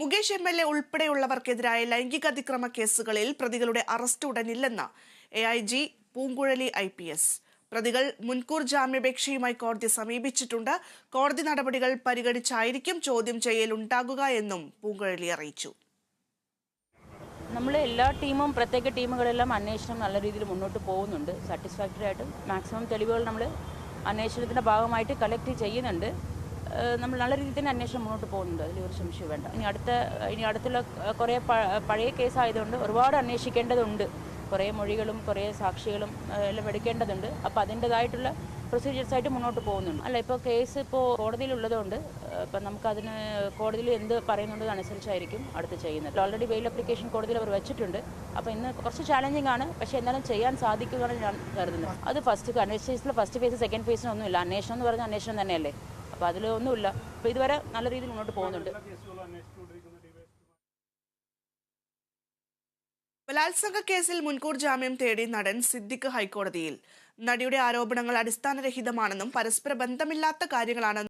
Mukesh M L A ഉൾപ്പെടെയുള്ളവർക്കെതിരായ ലൈംഗിക അതിക്രമ കേസുകളിൽ പ്രതികളുടെ arrest ഉടനില്ലെന്ന് A I G Poonguzhali I P S. പ്രതികൾ മുൻകൂർ ജാമ്യാപേക്ഷയുമായി കോടതി സമീപിച്ചിട്ടുണ്ട്. കോടതി നടപടികൾ പരിഗണിച്ചായിരിക്കും ചോദ്യം ചെയ്യൽ ഉണ്ടാകുക എന്നും പൂങ്കുഴലി അറിയിച്ചു. നമ്മൾ എല്ലാ ടീമും പ്രത്യേക ടീമുകളെല്ലാം അന്വേഷണം നല്ല രീതിയിൽ മുന്നോട്ട് പോകുന്നുണ്ട്. സാറ്റിസ്ഫാക്ടറി ആയിട്ട് മാക്സിമം തെളിവുകൾ നമ്മൾ അന്വേഷണത്തിന്റെ ഭാഗമായിട്ട് കളക്ട് ചെയ്യുന്നുണ്ട്. നമ്മൾ നല്ല രീതിയിൽ തന്നെ അന്വേഷണം മുന്നോട്ട് പോകുന്നുണ്ട്. അതിൽ ഒരു സംശയം വേണ്ട. ഇനി അടുത്ത ഇനി അടുത്തുള്ള കുറേ പഴയ കേസായതുകൊണ്ട് ഒരുപാട് അന്വേഷിക്കേണ്ടതുണ്ട്. കുറേ മൊഴികളും കുറേ സാക്ഷികളും എല്ലാം എടുക്കേണ്ടതുണ്ട്. അപ്പോൾ അതിന്റെതായിട്ടുള്ള പ്രൊസീജിയേഴ്സായിട്ട് മുന്നോട്ട് പോകുന്നുണ്ട്. അല്ല ഇപ്പോൾ കേസ് ഇപ്പോൾ കോടതിയിലുള്ളതുകൊണ്ട് ഇപ്പം നമുക്കതിന് കോടതിയിൽ എന്ത് പറയുന്നുണ്ട് അനുസരിച്ചായിരിക്കും അടുത്ത് ചെയ്യുന്നത്. ഓൾറെഡി വെയിൽ അപ്ലിക്കേഷൻ കോടതിയിൽ അവർ വെച്ചിട്ടുണ്ട്. അപ്പോൾ ഇന്ന് കുറച്ച് ചാലഞ്ചിങ് ആണ്. പക്ഷേ എന്നാലും ചെയ്യാൻ സാധിക്കുകയാണ് ഞാൻ കരുതുന്നത്. അത് ഫസ്റ്റ് അന്വേഷണത്തിൽ ഫസ്റ്റ് ഫേസ് സെക്കൻഡ് ഫേസിനൊന്നുമില്ല അന്വേഷണം എന്ന് പറഞ്ഞാൽ അന്വേഷണം തന്നെയല്ലേ? അപ്പോൾ അതിൽ ഒന്നുമില്ല. അപ്പോൾ ഇതുവരെ നല്ല രീതിയിൽ മുന്നോട്ട് പോകുന്നുണ്ട്. ബലാത്സംഗ കേസിൽ മുൻകൂർ ജാമ്യം തേടി നടൻ സിദ്ദിഖ് ഹൈക്കോടതിയിൽ. നടിയുടെ ആരോപണങ്ങൾ അടിസ്ഥാനരഹിതമാണെന്നും പരസ്പര ബന്ധമില്ലാത്ത കാര്യങ്ങളാണെന്നും